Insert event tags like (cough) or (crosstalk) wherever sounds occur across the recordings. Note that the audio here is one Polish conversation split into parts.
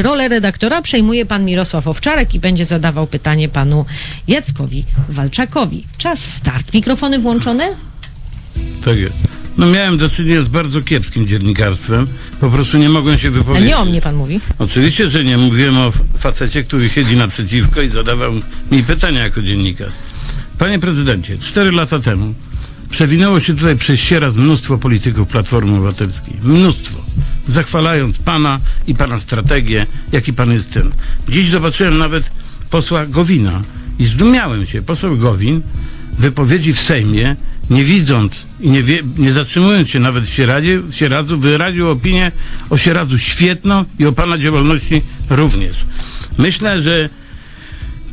Rolę redaktora przejmuje pan Mirosław Owczarek i będzie zadawał pytanie panu Jackowi Walczakowi. Czas start. Mikrofony włączone? Tak jest. No miałem do czynienia z bardzo kiepskim dziennikarstwem. Po prostu nie mogłem się A wypowiedzieć. nie o mnie pan mówi. Oczywiście, że nie. Mówiłem o facecie, który siedzi naprzeciwko i zadawał mi pytania jako dziennikarz. Panie prezydencie, cztery lata temu przewinęło się tutaj przez sieraz mnóstwo polityków Platformy Obywatelskiej. Mnóstwo. Zachwalając pana i pana strategię, jaki pan jest ten. Dziś zobaczyłem nawet posła Gowina i zdumiałem się. Poseł Gowin wypowiedzi w Sejmie, nie widząc i nie, wie, nie zatrzymując się nawet w Sieradzie, w Sieradzu, wyraził opinię o Sieradzu świetną i o pana działalności również. Myślę, że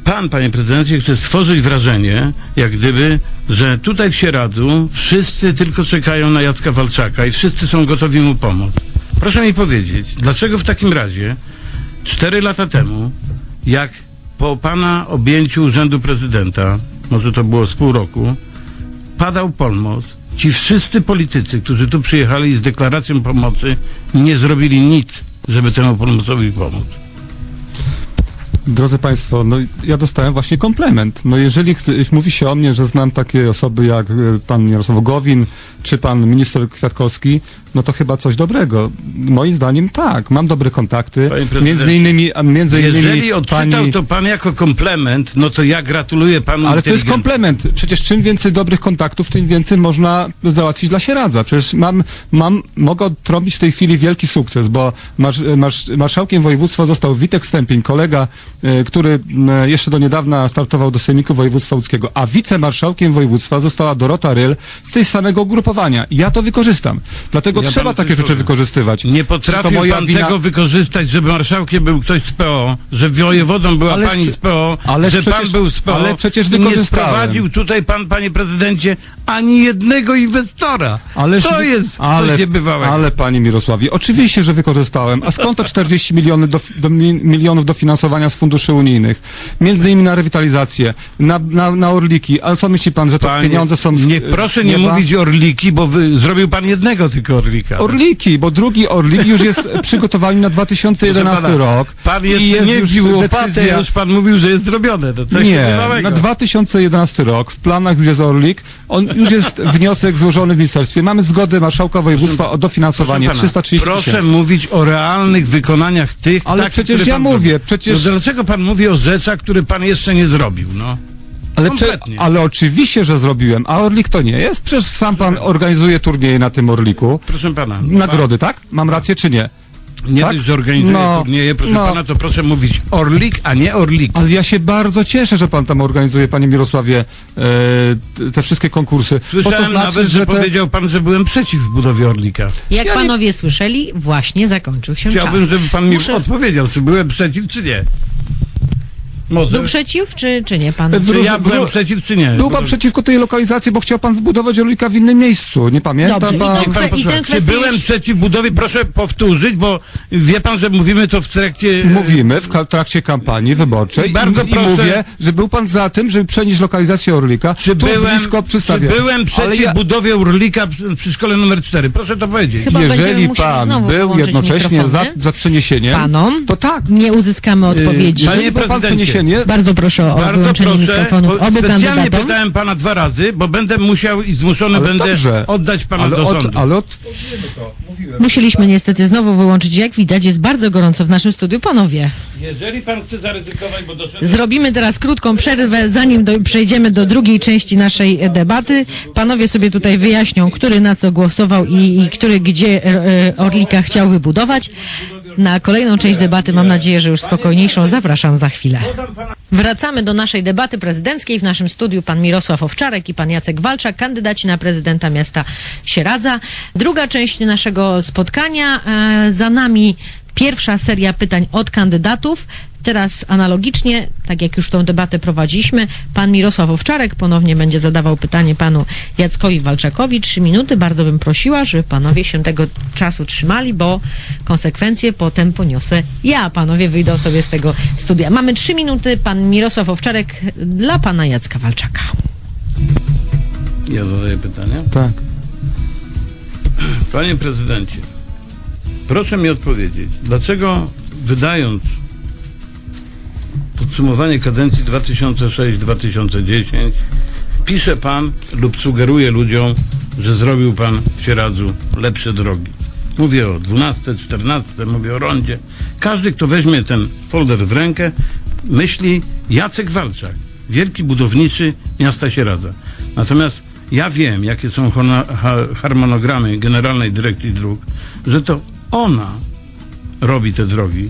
pan, panie prezydencie, chce stworzyć wrażenie, jak gdyby, że tutaj w Sieradzu wszyscy tylko czekają na Jacka Walczaka i wszyscy są gotowi mu pomóc. Proszę mi powiedzieć, dlaczego w takim razie cztery lata temu, jak po pana objęciu urzędu prezydenta, może to było z pół roku, padał Polmos, ci wszyscy politycy, którzy tu przyjechali z deklaracją pomocy, nie zrobili nic, żeby temu Polmosowi pomóc. Drodzy Państwo, no ja dostałem właśnie komplement. No jeżeli mówi się o mnie, że znam takie osoby jak e, pan Jarosław Gowin, czy pan minister Kwiatkowski, no to chyba coś dobrego. Moim zdaniem tak, mam dobre kontakty. Między innymi, a między innymi Jeżeli odczytał pani... to pan jako komplement, no to ja gratuluję panu Ale to jest komplement. Przecież czym więcej dobrych kontaktów, tym więcej można załatwić dla Sieradza. Przecież mam, mam, mogę odtrąbić w tej chwili wielki sukces, bo marsz, marsz, marszałkiem województwa został Witek Stępień, kolega, który m, jeszcze do niedawna startował do Sejmiku Województwa Łódzkiego, a wicemarszałkiem województwa została Dorota Ryl z tej samego ugrupowania. Ja to wykorzystam. Dlatego Ja trzeba takie rzeczy powiem. wykorzystywać. Nie potrafił pan wina- tego wykorzystać, żeby marszałkiem był ktoś z PO, że wojewodą była Ale pani z PO, ale że pan przecież- był z PO. ale przecież nie sprowadził tutaj pan, panie prezydencie, ani jednego inwestora. Ależ, to jest ale, coś niebywałego. Ale panie Mirosławie, oczywiście, że wykorzystałem. A skąd to 40 miliony do, do, mi- milionów dofinansowania z funduszy unijnych? Między innymi na rewitalizację, na, na, na Orliki. Ale co myśli pan, że to Panie, pieniądze są z, Nie, z proszę nie nieba? mówić Orliki, bo wy, zrobił pan jednego tylko Orlika. Orliki, bo drugi Orlik już jest (laughs) przygotowany na 2011 Proszę pana, rok. Pan jeszcze jest nie już łopatę, decyzja- już pan mówił, że jest zrobione. To coś Nie, na 2011 rok w planach już jest Orlik, on już jest wniosek złożony w ministerstwie. Mamy zgodę marszałka województwa o dofinansowanie Proszę pana, 330 Proszę tysięcy. mówić o realnych wykonaniach tych, Ale takich, przecież ja mówię, zrobił. przecież- No dlaczego pan mówi o rzeczach, które pan jeszcze nie zrobił, no? Ale, prze, Kompletnie. ale oczywiście, że zrobiłem. A Orlik to nie jest? Przecież sam pan organizuje turnieje na tym Orliku. Proszę pana. Nagrody, tak? Mam rację czy nie? Nie tak? dość, że organizuje No, turnieje, proszę no. pana, to proszę mówić Orlik, a nie Orlik. Ale ja się bardzo cieszę, że pan tam organizuje, panie Mirosławie, e, te- wszystkie konkursy. Słyszałem to znaczy, nawet, że, że te... powiedział pan, że byłem przeciw budowie Orlika. Jak Ja nie- panowie słyszeli, właśnie zakończył się Chciałbym, czas. żeby pan mi Muszę- odpowiedział, czy byłem przeciw, czy nie. Może. Był przeciw, czy, czy nie pan? Czy ja byłem przeciw, czy nie? Był pan przeciwko tej lokalizacji, bo chciał pan wybudować Orlika w innym miejscu. Nie pamięta Dobrze, i pan? Pan Kwe- i tę czy byłem już- przeciw budowie? Proszę powtórzyć, bo wie pan, że mówimy to w trakcie... Mówimy w trakcie kampanii wyborczej I bardzo i, proszę- mówię, że był pan za tym, żeby przenieść lokalizację Orlika Czy tu byłem, blisko czy przystawienia. byłem przeciw ja, budowie Urlika przy, szkole numer 4? Proszę to powiedzieć. Chyba jeżeli pan był jednocześnie za, za przeniesieniem, Panom? to tak. Nie uzyskamy odpowiedzi. panie Jeżeli przeniesienie, Bardzo proszę o Bardzo wyłączenie proszę, mikrofonów bo obu specjalnie kandydatom. pytałem pana dwa razy, bo będę musiał i zmuszony ale będę dobrze. oddać pana ale do od, sądu. ale od, Musieliśmy niestety znowu wyłączyć. Jak widać, jest bardzo gorąco w naszym studiu. Panowie, Jeżeli pan chce zaryzykować, bo doszedłem... zrobimy teraz krótką przerwę, zanim do, przejdziemy do drugiej części naszej e, debaty. Panowie sobie tutaj wyjaśnią, który na co głosował i, i który gdzie e, e, Orlika chciał wybudować. Na kolejną część debaty, mam nadzieję, że już spokojniejszą, zapraszam za chwilę. Wracamy do naszej debaty prezydenckiej. W naszym studiu pan Mirosław Owczarek i pan Jacek Walczak, kandydaci na prezydenta miasta Sieradza. Druga część naszego spotkania. E, za nami pierwsza seria pytań od kandydatów. Teraz analogicznie, tak jak już tą debatę prowadziliśmy, pan Mirosław Owczarek ponownie będzie zadawał pytanie panu Jackowi Walczakowi. Trzy minuty. Bardzo bym prosiła, żeby panowie się tego czasu trzymali, bo konsekwencje potem poniosę ja. Panowie wyjdą sobie z tego studia. Mamy trzy minuty. Pan Mirosław Owczarek dla pana Jacka Walczaka. Ja zadaję pytanie. tak. Panie prezydencie, proszę mi odpowiedzieć, dlaczego wydając podsumowanie kadencji 2006-2010, pisze pan lub sugeruje ludziom, że zrobił pan w Sieradzu lepsze drogi. Mówię o 12, 14, mówię o rondzie. Każdy, kto weźmie ten folder w rękę, myśli Jacek Walczak, wielki budowniczy miasta Sieradza. Natomiast ja wiem, jakie są harmonogramy Generalnej Dyrekcji Dróg, że to ona robi te drogi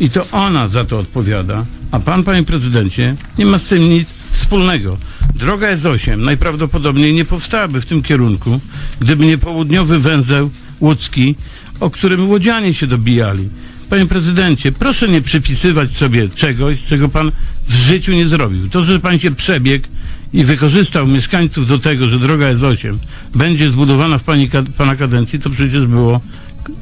i to ona za to odpowiada, a pan, panie prezydencie, nie ma z tym nic wspólnego. Droga S8 najprawdopodobniej nie powstałaby w tym kierunku, gdyby nie południowy węzeł łódzki, o którym łodzianie się dobijali. Panie prezydencie, proszę nie przypisywać sobie czegoś, czego pan w życiu nie zrobił. To, że pan się przebiegł i wykorzystał mieszkańców do tego, że droga S8 będzie zbudowana w pani, pana kadencji, to przecież było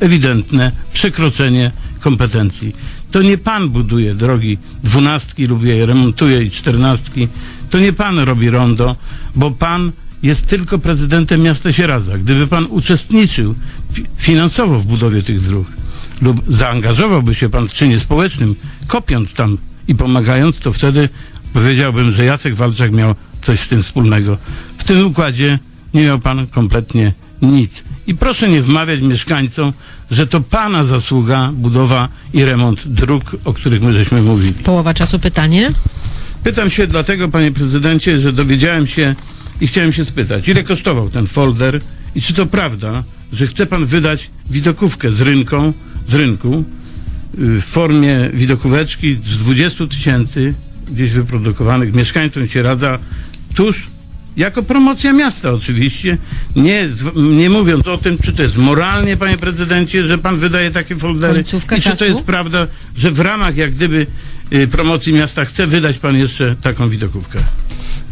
ewidentne przekroczenie kompetencji. To nie pan buduje drogi dwunastki lub je remontuje i czternastki. To nie pan robi rondo, bo pan jest tylko prezydentem miasta Sieradza. Gdyby pan uczestniczył fi- finansowo w budowie tych dróg lub zaangażowałby się pan w czynie społecznym, kopiąc tam i pomagając, to wtedy powiedziałbym, że Jacek Walczak miał coś z tym wspólnego. W tym układzie nie miał pan kompletnie nic. I proszę nie wmawiać mieszkańcom, że to pana zasługa budowa i remont dróg, o których my żeśmy mówili. Połowa czasu pytanie. Pytam się dlatego, panie prezydencie, że dowiedziałem się i chciałem się spytać, ile kosztował ten folder i czy to prawda, że chce pan wydać widokówkę z rynką, z rynku y, w formie widokóweczki z 20 tysięcy gdzieś wyprodukowanych mieszkańcom się rada tuż jako promocja miasta oczywiście, nie, nie mówiąc o tym, czy to jest moralnie, panie prezydencie, że pan wydaje takie foldery Końcówka i czy czasu. to jest prawda, że w ramach jak gdyby y, promocji miasta chce wydać pan jeszcze taką widokówkę.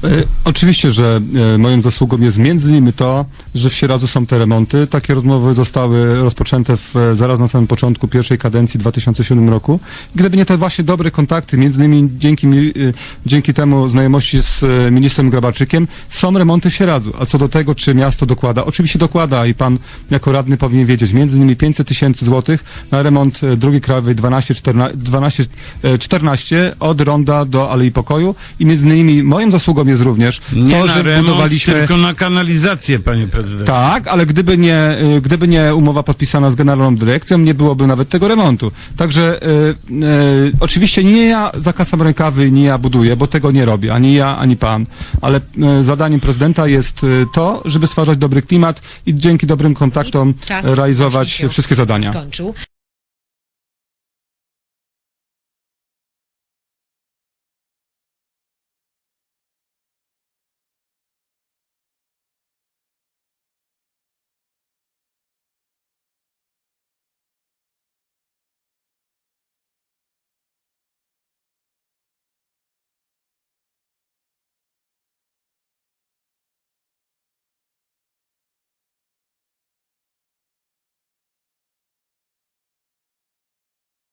E, Oczywiście, że e, moją zasługą jest między innymi to, że w Sieradzu są te remonty. Takie rozmowy zostały rozpoczęte w, e, zaraz na samym początku pierwszej kadencji w 2007 roku. Gdyby nie te właśnie dobre kontakty, między innymi dzięki, dzięki temu znajomości z ministrem Grabarczykiem, są remonty w Sieradzu. A co do tego, czy miasto dokłada, oczywiście dokłada i pan jako radny powinien wiedzieć, między innymi 500 tysięcy złotych na remont drogi krajowej 12, 14, 12 e, 14 od Ronda do Alei Pokoju i między innymi moją zasługą jest również Nie to, na że remont, budowaliśmy... tylko na kanalizację, panie prezydencie. Tak, ale gdyby nie, y, gdyby nie umowa podpisana z generalną dyrekcją, nie byłoby nawet tego remontu. Także y, y, oczywiście nie ja zakasam rękawy, nie ja buduję, bo tego nie robię, ani ja, ani pan. Ale y, zadaniem prezydenta jest to, żeby stwarzać dobry klimat i dzięki dobrym kontaktom realizować wszystkie zadania. Skończył.